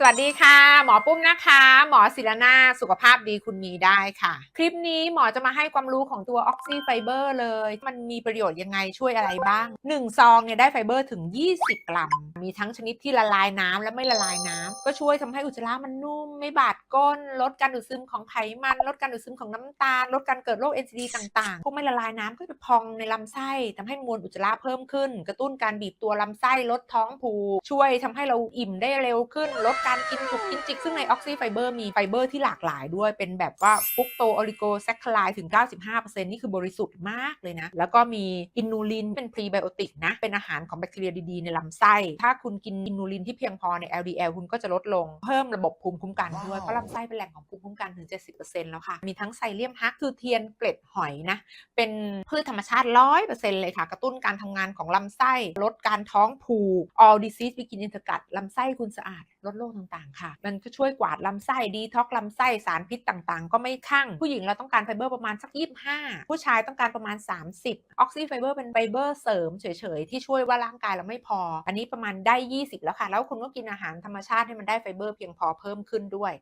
สวัสดีค่ะ หมอปุ้มนะคะ หมอศิลนาสุขภาพดีคุณมีได้ค่ะ คลิปนี้หมอจะมาให้ความรู้ของตัวออกซิไฟเบอร์เลย มันมีประโยชน์ยังไงช่วยอะไรบ้าง 1 ซองเนี่ยได้ไฟเบอร์ถึง 20 กรัม มีทั้งชนิดที่ละลายน้ำและไม่ละลายน้ำก็ช่วยทำให้อุจจาระมันนุ่ม ไม่บาดก้น ลดการดูดซึมของไขมัน ลดการดูดซึมของน้ำตาล ลดการเกิดโรค NCD ต่างๆ พวกไม่ละลายน้ำก็จะพองในลำไส้ทำให้มวลอุจจาระเพิ่มขึ้น กระตุ้นการบีบตัวลำไส้ลดท้องผูกช่วยทำให้เราอิ่มได้เร็วขึ้นลดการกินจุกกินจิก ซึ่งในออกซิไฟเบอร์มีไฟเบอร์ที่หลากหลายด้วย เป็นแบบว่าฟุกโตโอลิโกแซคคลายถึง 95%นี่คือบริสุทธิ์มากเลยนะ แล้วก็มีอินูลินเป็นพรีไบโอติกนะ เป็นอาหารของแบคทีเรียดีๆ ในลำไส้ ถ้าคุณกินอินูลินที่เพียงพอใน LDL คุณก็จะลดลง เพิ่มระบบภูมิคุ้มกันด้วย เพราะลำไส้เป็นแหล่งของภูมิคุ้มกันถึง 70%แล้วค่ะ มีทั้งไซเลียมฮักคือเทียนเกล็ดหอยนะ เป็นพืชธรรมชาติ 100%เลยค่ะ กระตุ้นการทำงานของลำไส้ ลดการท้องผูก all disease begin in the gut ลำไส้คุณสะอาด ลดโรคต่างๆ ค่ะ มันก็ช่วยกวาดลำไส้ดีท็อกลำไส้สารพิษต่างๆ ก็ไม่คั่ง ผู้หญิงเราต้องการไฟเบอร์ประมาณสัก 25 ผู้ชายต้องการประมาณ 30 ออกซิไฟเบอร์เป็นไฟเบอร์เสริมเฉยๆ ที่ช่วยว่าร่างกายเราไม่พอ อันนี้ประมาณได้ 20 แล้วค่ะ แล้วคุณก็กินอาหารธรรมชาติให้มันได้ไฟเบอร์เพียงพอเพิ่มขึ้นด้วย